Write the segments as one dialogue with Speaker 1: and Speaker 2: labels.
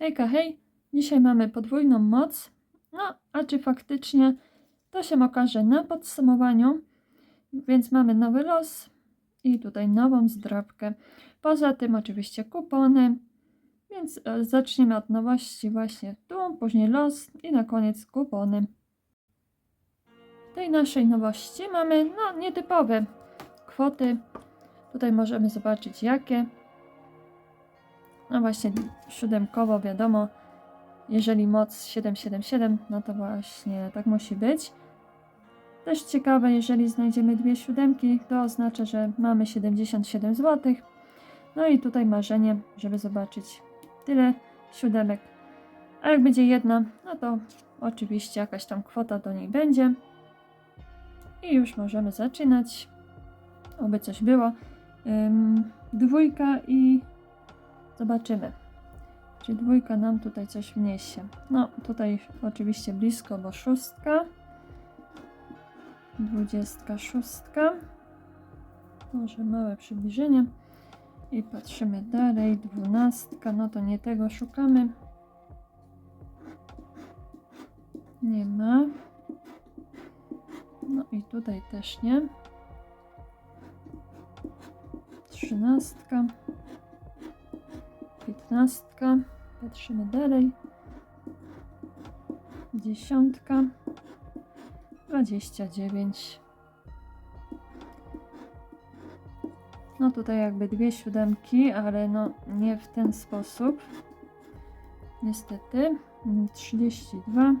Speaker 1: Hejka, hej! Dzisiaj mamy podwójną moc. No, a czy faktycznie to się okaże na podsumowaniu. Więc mamy nowy los i tutaj nową zdrabkę. Poza tym oczywiście kupony. Więc e, zaczniemy od nowości właśnie tu, później los i na koniec kupony. W tej naszej nowości mamy no, nietypowe kwoty. Tutaj możemy zobaczyć jakie. No właśnie siódemkowo wiadomo, jeżeli moc 777, no to właśnie tak musi być. Też ciekawe, jeżeli znajdziemy dwie siódemki, to oznacza, że mamy 77 zł. No i tutaj marzenie, żeby zobaczyć tyle siódemek. A jak będzie jedna, no to oczywiście jakaś tam kwota do niej będzie. I już możemy zaczynać. Oby coś było. Ym, dwójka i zobaczymy. Czy dwójka nam tutaj coś wniesie. No, tutaj oczywiście blisko, bo szóstka. Dwudziestka szóstka. Może małe przybliżenie. I patrzymy dalej. Dwunastka. No to nie tego szukamy. Nie ma. No i tutaj też nie. Trzynastka. Piętnastka. Patrzymy dalej. Dziesiątka. Dwadzieścia dziewięć. No tutaj jakby dwie siódemki, ale no nie w ten sposób. Niestety. Mm, 32.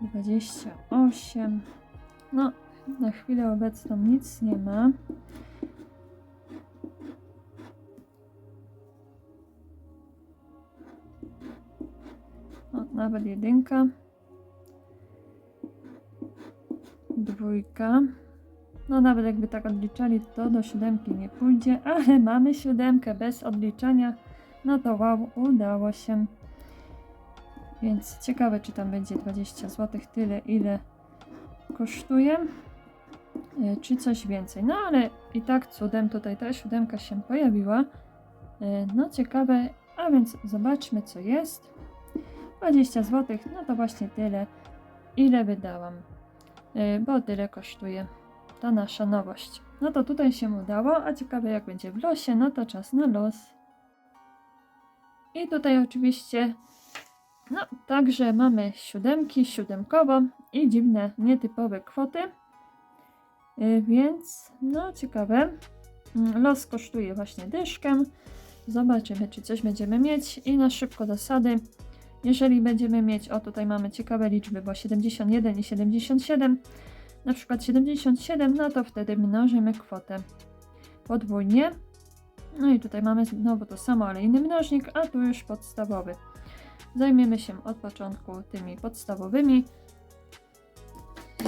Speaker 1: 28. No, na chwilę obecną nic nie ma. Nawet jedynka. Dwójka. No nawet jakby tak odliczali, to do siódemki nie pójdzie, ale mamy siódemkę bez odliczania. No to wow, udało się. Więc ciekawe, czy tam będzie 20 zł, tyle ile kosztuje, e, czy coś więcej. No ale i tak cudem tutaj ta siódemka się pojawiła. E, No ciekawe, a więc zobaczmy co jest. 20 zł, no to właśnie tyle, ile wydałam, e, bo tyle kosztuje ta nasza nowość. No to tutaj się udało, a ciekawe jak będzie w losie, no to czas na los. I tutaj oczywiście, no także mamy siódemki, siódemkowo i dziwne, nietypowe kwoty. Y, Więc, no ciekawe. Mm, Los kosztuje właśnie dyszkę. Zobaczymy, czy coś będziemy mieć. I na szybko zasady. Jeżeli będziemy mieć, o tutaj mamy ciekawe liczby, bo 71 i 77. Na przykład 77, no to wtedy mnożymy kwotę podwójnie. No i tutaj mamy znowu to samo, ale inny mnożnik, a tu już podstawowy. Zajmiemy się od początku tymi podstawowymi.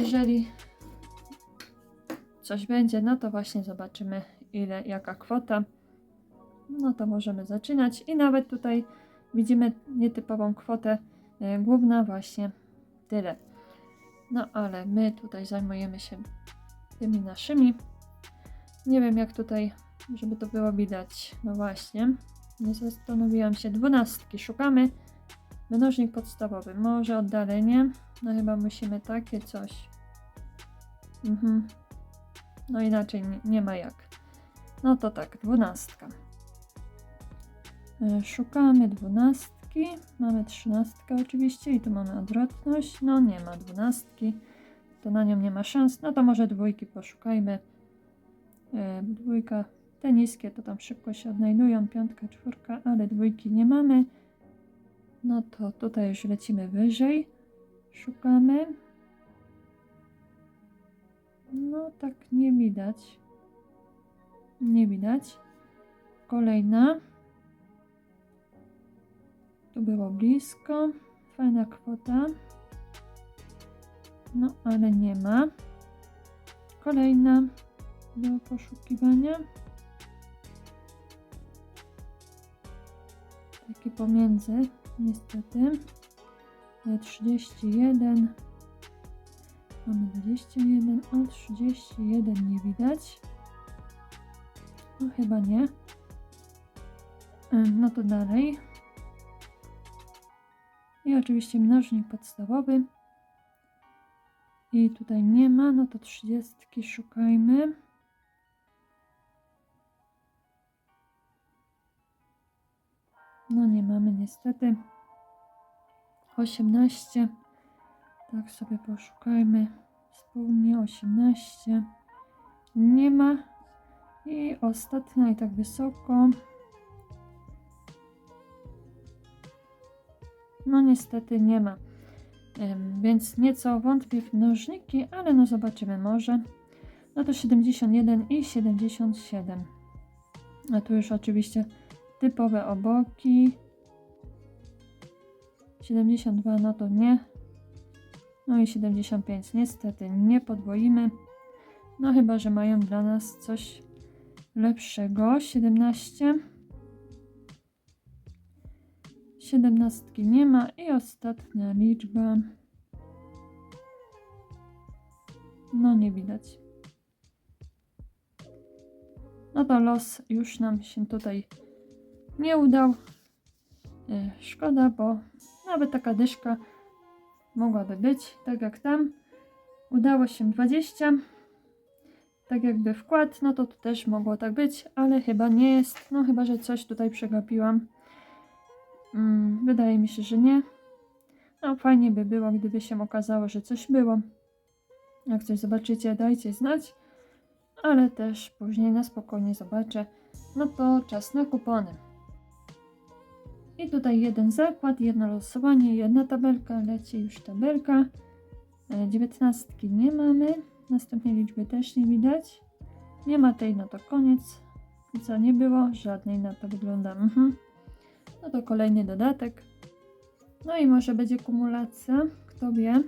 Speaker 1: Jeżeli coś będzie, no to właśnie zobaczymy ile, jaka kwota. No to możemy zaczynać i nawet tutaj widzimy nietypową kwotę. e, Główna właśnie tyle. No ale my tutaj zajmujemy się tymi naszymi. Nie wiem jak tutaj, żeby to było widać. No właśnie, nie zastanowiłam się. Dwunastki szukamy. Mnożnik podstawowy. Może oddalenie. No chyba musimy takie coś. Mhm. No inaczej nie, nie ma jak. No to tak, dwunastka. E, Szukamy dwunastki. Mamy trzynastkę oczywiście i tu mamy odwrotność. No nie ma dwunastki. To na nią nie ma szans. No to może dwójki poszukajmy. E, Dwójka, te niskie to tam szybko się odnajdują. Piątka, czwórka, ale dwójki nie mamy. No to tutaj już lecimy wyżej. Szukamy. No tak nie widać. Nie widać. Kolejna. Tu było blisko. Fajna kwota. No, ale nie ma. Kolejna do poszukiwania. Takie pomiędzy, niestety. E, 31. Mamy 21, a 31 nie widać. No chyba nie. E, No to dalej. I oczywiście mnożnik podstawowy. I tutaj nie ma, no to trzydziestki szukajmy. No nie mamy niestety. 18. Tak sobie poszukajmy. Wspólnie 18. Nie ma. I ostatnia i tak wysoko. No niestety nie ma. Więc nieco wątpię w mnożniki, ale no zobaczymy może. No to 71 i 77. A tu już oczywiście typowe oboki. 72 no to nie. No i 75 niestety nie podwoimy. No chyba, że mają dla nas coś lepszego. 17. 17 nie ma i ostatnia liczba. No nie widać. No to los już nam się tutaj nie udał. E, Szkoda, bo nawet taka dyszka mogłaby być, tak jak tam. Udało się 20. Tak jakby wkład, no to też mogło tak być, ale chyba nie jest. No chyba, że coś tutaj przegapiłam. Mm, wydaje mi się, że nie. No fajnie by było, gdyby się okazało, że coś było. Jak coś zobaczycie, dajcie znać. Ale też później na spokojnie zobaczę. No to czas na kupony. I tutaj jeden zakład, jedno losowanie, jedna tabelka, leci już tabelka. E, Dziewiętnastki nie mamy, następnej liczby też nie widać. Nie ma tej, no to koniec. Co, nie było? Żadnej na to wygląda. Mhm. No to kolejny dodatek. No i może będzie kumulacja, kto wie.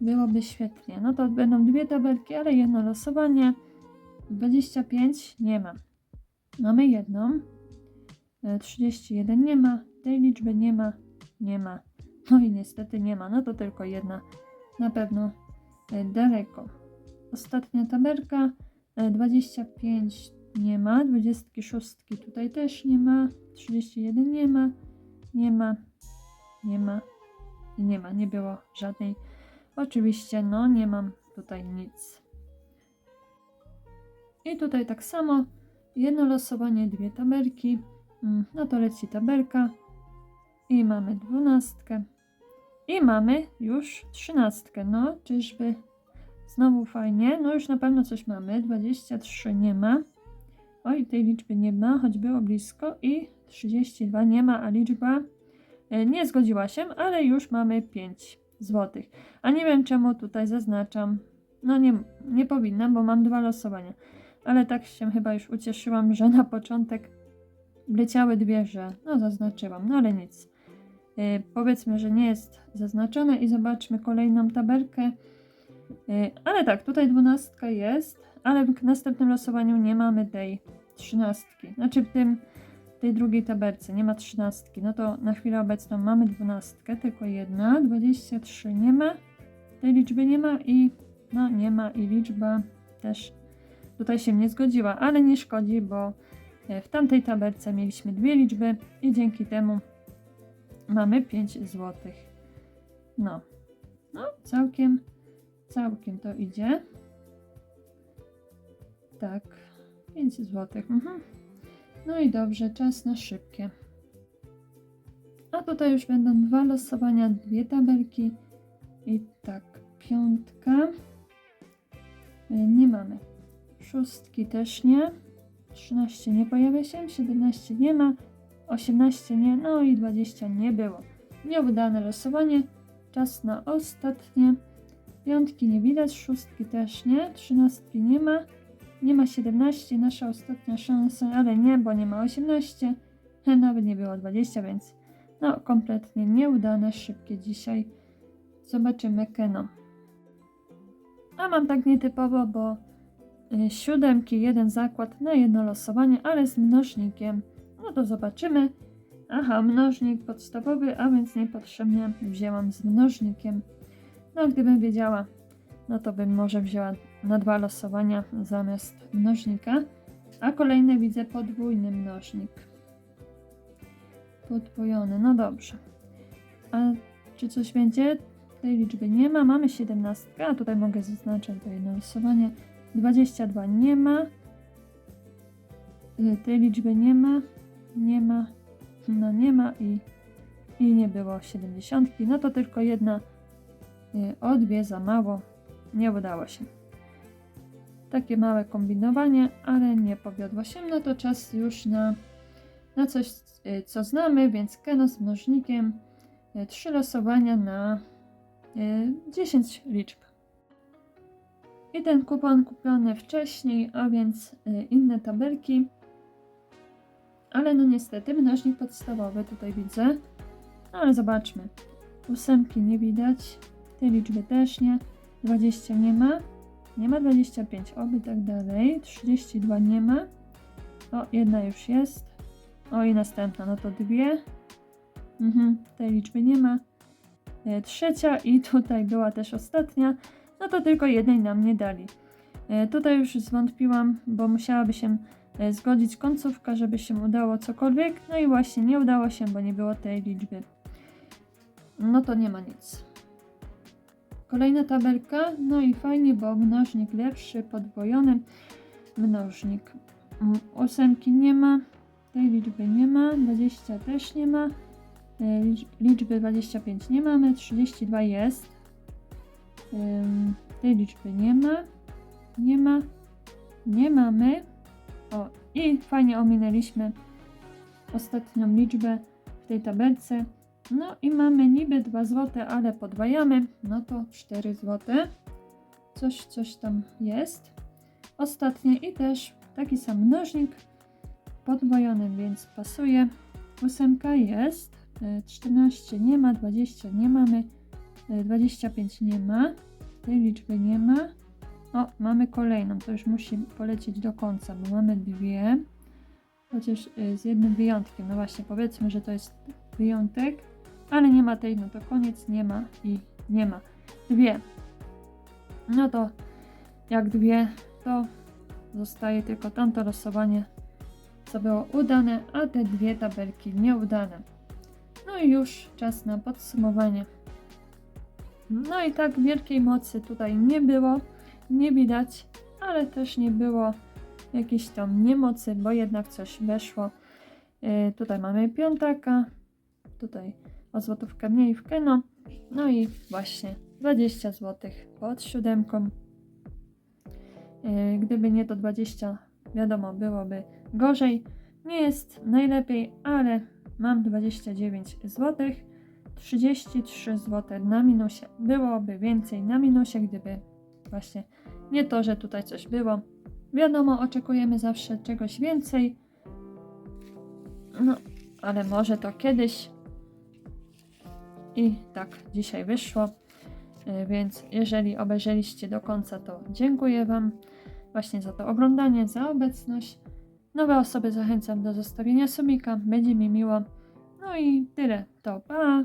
Speaker 1: Byłoby świetnie. No to będą dwie tabelki, ale jedno losowanie. 25 nie ma. Mamy jedną. E, 31 nie ma. Tej liczby nie ma. Nie ma. No i niestety nie ma. No to tylko jedna. Na pewno e, daleko. Ostatnia tabelka. E, 25 nie ma. 26 tutaj też nie ma. 31 nie ma. Nie ma. Nie ma. Nie ma. Nie było żadnej. Oczywiście, no nie mam tutaj nic. I tutaj tak samo. Jedno losowanie, dwie tabelki. Mm, No to leci tabelka. I mamy dwunastkę. I mamy już trzynastkę. No, czyżby znowu fajnie. No już na pewno coś mamy. 23 nie ma. Oj, tej liczby nie ma, choć było blisko. I 32 nie ma, a liczba e, nie zgodziła się, ale już mamy 5 złotych. A nie wiem czemu tutaj zaznaczam. No nie, nie powinnam, bo mam dwa losowania. Ale tak się chyba już ucieszyłam, że na początek wleciały dwie, że no zaznaczyłam, no ale nic. Yy, powiedzmy, że nie jest zaznaczone i zobaczmy kolejną tabelkę. Yy, ale tak, tutaj dwunastka jest, ale w następnym losowaniu nie mamy tej trzynastki. Znaczy w tym, tej drugiej tabelce nie ma trzynastki. No to na chwilę obecną mamy dwunastkę, tylko jedna. 23 nie ma, tej liczby nie ma i no nie ma i liczba też tutaj się nie zgodziła, ale nie szkodzi, bo e, w tamtej tabelce mieliśmy dwie liczby i dzięki temu mamy 5 zł. No, no całkiem, całkiem to idzie. Tak, 5 zł. Mhm. No i dobrze, czas na szybkie. A tutaj już będą dwa losowania, dwie tabelki. I tak, piątka. Y, Nie mamy. Szóstki też nie. 13 nie pojawia się, 17 nie ma, 18 nie, no i 20 nie było. Nieudane losowanie. Czas na ostatnie. Piątki nie widać, szóstki też nie, trzynastki nie ma. Nie ma 17, nasza ostatnia szansa, ale nie, bo nie ma 18. Nawet nie było 20, więc no kompletnie nieudane, szybkie dzisiaj. Zobaczymy Keno. A mam tak nietypowo, bo y, siódemki, jeden zakład na jedno losowanie, ale z mnożnikiem. No to zobaczymy. Aha, mnożnik podstawowy, a więc niepotrzebnie wzięłam z mnożnikiem. No, gdybym wiedziała, no to bym może wzięła na dwa losowania zamiast mnożnika. A kolejny widzę podwójny mnożnik. Podwojony, no dobrze. A czy coś będzie? Tej liczby nie ma. Mamy 17, a tutaj mogę zaznaczyć to jedno losowanie. 22 nie ma. Y, Tej liczby nie ma. Nie ma. No nie ma i, i nie było 70. No to tylko jedna y, o dwie za mało. Nie udało się. Takie małe kombinowanie, ale nie powiodło się. No to czas już na, na coś, y, co znamy, więc Keno z mnożnikiem. y, Trzy losowania na y, 10 liczb. I ten kupon kupiony wcześniej, a więc inne tabelki. Ale no niestety mnożnik podstawowy tutaj widzę. No ale zobaczmy. Ósemki nie widać. Tej liczby też nie. 20 nie ma. Nie ma 25, oby tak dalej. 32 nie ma. O, jedna już jest. O i następna, no to dwie. Mhm, tej liczby nie ma. E, trzecia i tutaj była też ostatnia. No to tylko jednej nam nie dali. E, tutaj już zwątpiłam, bo musiałaby się e, zgodzić końcówka, żeby się udało cokolwiek. No i właśnie nie udało się, bo nie było tej liczby. No to nie ma nic. Kolejna tabelka, no i fajnie, bo mnożnik lepszy, podwojony mnożnik. Mm, Ósemki nie ma, tej liczby nie ma, 20 też nie ma, e, licz- liczby 25 nie mamy, 32 jest, tej liczby nie ma, nie ma, nie mamy. O, i fajnie ominęliśmy ostatnią liczbę w tej tabelce. No i mamy niby 2 zł, ale podwajamy, no to 4 zł. Coś, coś tam jest. Ostatnie i też taki sam mnożnik podwojony, więc pasuje. Ósemka jest, e, 14 nie ma, 20 nie mamy, e, 25 nie ma, tej liczby nie ma. O, mamy kolejną, to już musi polecieć do końca, bo mamy dwie, chociaż e, z jednym wyjątkiem. No właśnie, powiedzmy, że to jest wyjątek, ale nie ma tej, no to koniec, nie ma i nie ma. Dwie. No to jak dwie, to zostaje tylko tamto losowanie, co było udane, a te dwie tabelki nieudane. No i już czas na podsumowanie. No i tak wielkiej mocy tutaj nie było, nie widać, ale też nie było jakiejś tam niemocy, bo jednak coś weszło. Yy, tutaj mamy piątaka, tutaj o złotówkę mniej w keno, no i właśnie 20 zł pod siódemką. Yy, Gdyby nie to 20, wiadomo, byłoby gorzej. Nie jest najlepiej, ale mam 29 zł. 33 zł na minusie. Byłoby więcej na minusie, gdyby właśnie nie to, że tutaj coś było. Wiadomo, oczekujemy zawsze czegoś więcej. No, ale może to kiedyś. I tak dzisiaj wyszło. Y, Więc jeżeli obejrzeliście do końca, to dziękuję Wam właśnie za to oglądanie, za obecność. Nowe osoby zachęcam do zostawienia subika, będzie mi miło. No i tyle. To pa!